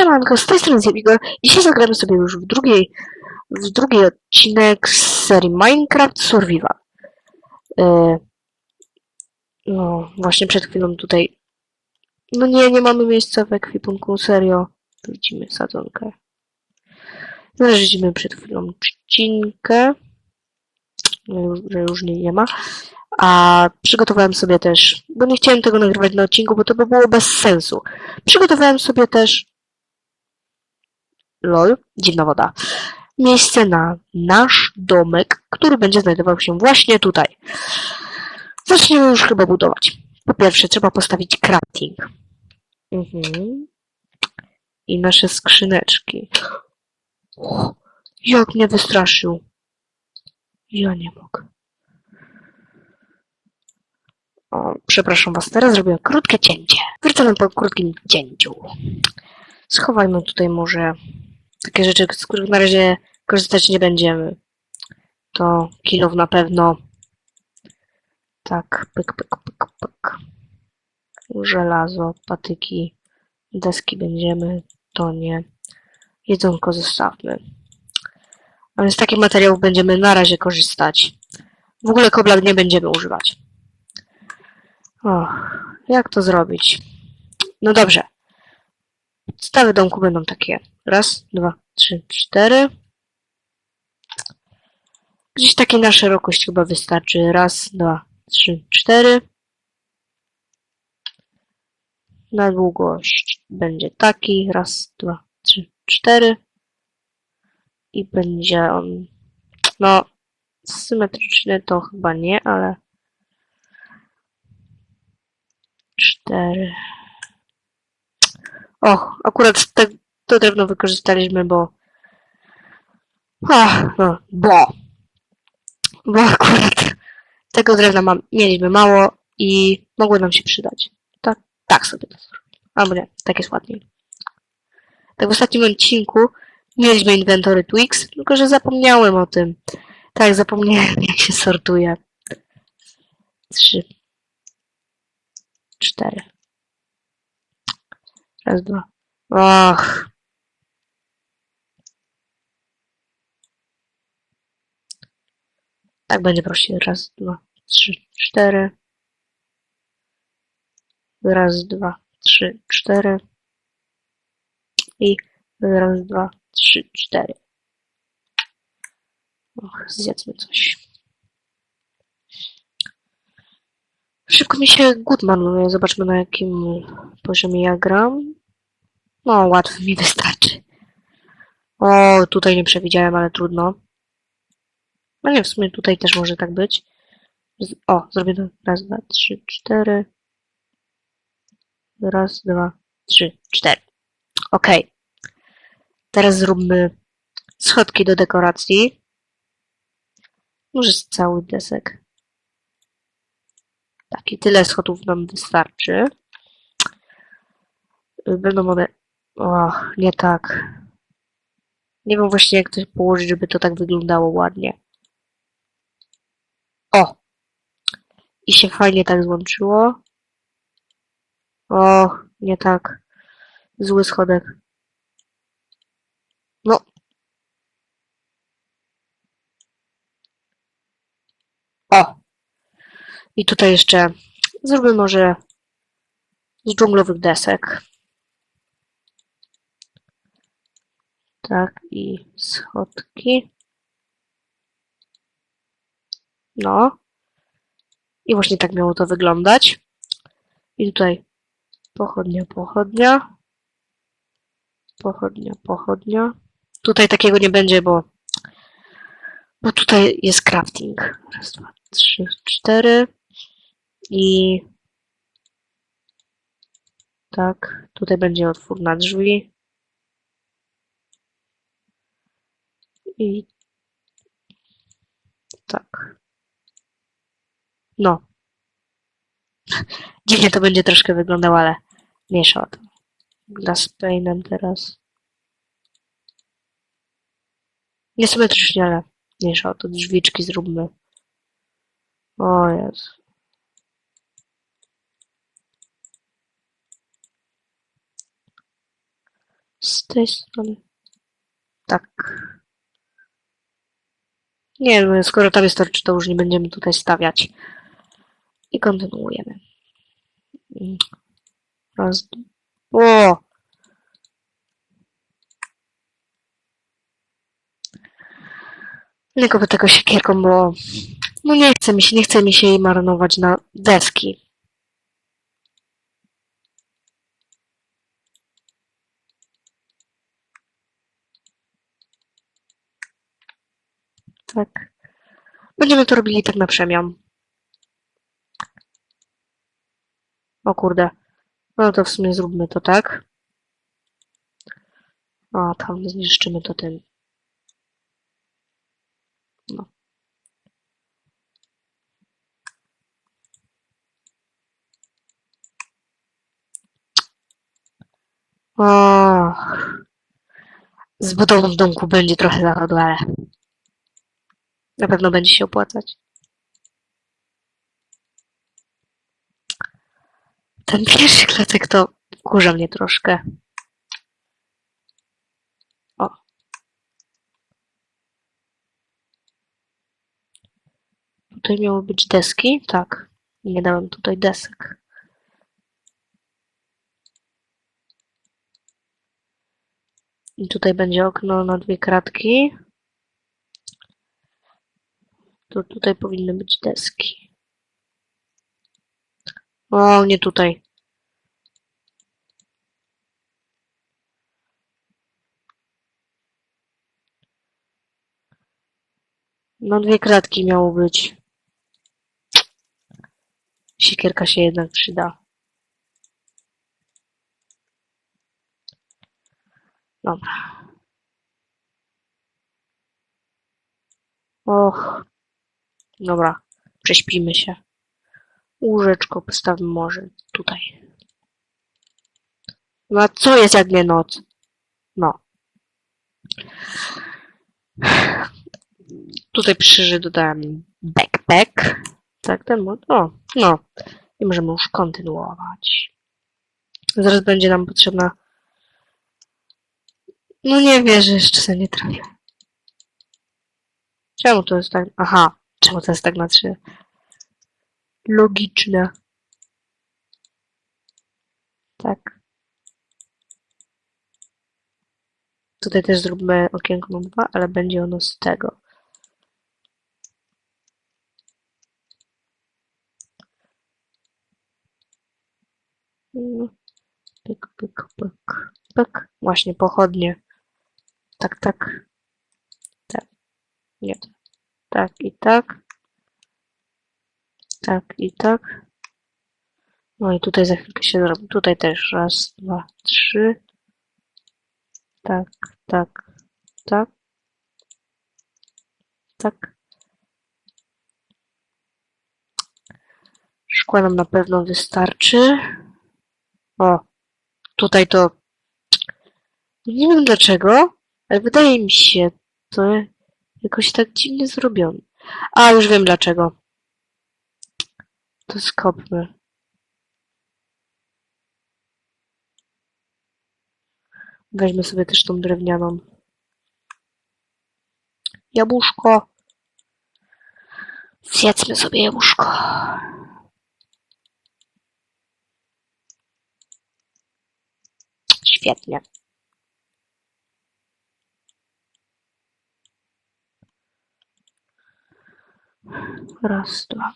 Siemanko, z tej strony Zebigor. Dzisiaj zagramy sobie już w drugiej, w drugi odcinek z serii Minecraft Survival. E, no, właśnie przed chwilą tutaj... No nie, nie mamy miejsca w ekwipunku, serio. Widzimy sadzonkę. Znaleźliśmy przed chwilą trzcinkę, że już nie, nie ma. A przygotowałem sobie też, bo nie chciałem tego nagrywać na odcinku, bo to by było bez sensu. Przygotowałem sobie też lol, dziwna woda. Miejsce na nasz domek, który będzie znajdował się właśnie tutaj. Zaczniemy już chyba budować. Po pierwsze, trzeba postawić crafting. Mhm. I nasze skrzyneczki. O, jak mnie wystraszył. Ja nie mogę. O, przepraszam was, teraz zrobię krótkie cięcie. Wracamy po krótkim cięciu. Schowajmy tutaj może takie rzeczy, z których na razie korzystać nie będziemy. To kilow na pewno. Tak, pyk, pyk, pyk, pyk. Żelazo, patyki, deski będziemy, to nie. Jedzonko zostawmy. A więc takich materiałów będziemy na razie korzystać. W ogóle kobla nie będziemy używać. O, jak to zrobić? No dobrze. Stawy domku będą takie. Raz, dwa, trzy, cztery. Gdzieś takie na szerokość chyba wystarczy. Raz, dwa, trzy, cztery. Na długość będzie taki. Raz, dwa, trzy, cztery. I będzie on, no, symetryczny to chyba nie, ale cztery. Och, akurat te, to drewno wykorzystaliśmy, bo... Ach, no, bo... Bo akurat tego drewna mam, mieliśmy mało i mogło nam się przydać. Tak, tak sobie to zrobię. Albo nie, tak jest ładniej. Tak w ostatnim odcinku mieliśmy inwentory Twix, tylko że zapomniałem o tym. Tak, zapomniałem jak się sortuje. Trzy. Cztery. Raz, dwa. Och. Tak będzie prościej. Raz, dwa, trzy, cztery. Raz, dwa, trzy, cztery. I raz, dwa, trzy, cztery. Och, zjedzmy coś. Szybko mi się głód marnuje. Zobaczmy na jakim poziomie ja gram. No, łatwo mi wystarczy. O, tutaj nie przewidziałem, ale trudno. No nie, w sumie tutaj też może tak być. O, zrobię to. Raz, dwa, trzy, cztery. Raz, dwa, trzy, cztery. Okej. Teraz zróbmy schodki do dekoracji. Może cały desek. Tak, i tyle schodów nam wystarczy. Będą one... O, nie tak. Nie wiem właśnie jak to położyć, żeby to tak wyglądało ładnie. O! I się fajnie tak złączyło. O, nie tak. Zły schodek. No. O! I tutaj jeszcze zrobię może z dżunglowych desek. Tak, i schodki. No. I właśnie tak miało to wyglądać. I tutaj pochodnia, pochodnia. Pochodnia, pochodnia. Tutaj takiego nie będzie, bo, bo tutaj jest crafting. Raz, dwa, trzy, cztery. I tak, tutaj będzie otwór na drzwi. I tak. No. Dziwnie to będzie troszkę wyglądało, ale mniejsza o to. Glass pane'em teraz. Niesymetrycznie, ale mniejsza o to. Drzwiczki zróbmy. O Jezu. Z tej strony. Tak. Nie, no, skoro tam jest torczy, to już nie będziemy tutaj stawiać. I kontynuujemy. Raz. O! Nie kopię tego siekierką, bo no nie chce mi się, nie chce mi się jej marnować na deski. Tak. Będziemy to robili tak na przemian. O kurde. No to w sumie zróbmy to tak. A, tam zniszczymy to tym. No. O. Z budową domku będzie trochę ale na pewno będzie się opłacać. Ten pierwszy klocek to kurza mnie troszkę. O. Tutaj miały być deski? Tak. Nie dałem tutaj desek. I tutaj będzie okno na dwie kratki. To tutaj powinny być deski. O, nie tutaj. No dwie kratki miało być. Siekierka się jednak przyda. Dobra. Och. Dobra. Prześpimy się. Łóżeczko postawmy może tutaj. No a co jest jak nie noc? No. Tutaj przy dodałem backpack. Tak, ten mod. O, no. I możemy już kontynuować. Zaraz będzie nam potrzebna. No nie wierzę, jeszcze sobie nie trafię. Czemu to jest tak? Aha, czemu to jest tak na trzy? Logiczne. Tak. Tutaj też zróbmy okienko na dwa, ale będzie ono z tego. Pyk, pyk, pyk, pyk. Właśnie pochodnie. Tak, tak. Tak. Nie. I tak. Tak i tak. No i tutaj za chwilkę się zrobi. Tutaj też. Raz, dwa, trzy. Tak, tak, tak. Tak. Szkła nam na pewno wystarczy. O, tutaj to. Nie wiem dlaczego, ale wydaje mi się to jakoś tak dziwnie zrobione. A, już wiem dlaczego. To skopmy. Weźmy sobie też tą drewnianą. Jabłuszko. Zjedzmy sobie jabłuszko. Świetnie. Raz, dwa.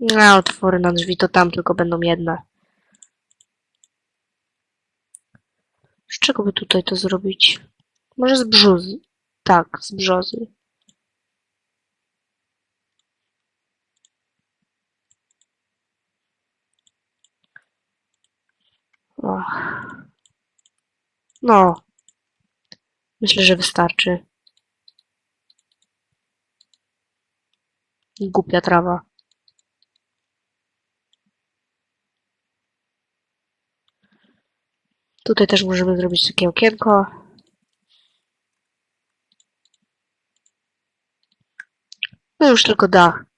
No, otwory na drzwi to tam tylko będą jedne. Z czego by tutaj to zrobić? Może z brzozy. Tak, z brzozy. No. Myślę, że wystarczy. Głupia trawa. Tutaj też możemy zrobić takie okienko. No już tylko dach.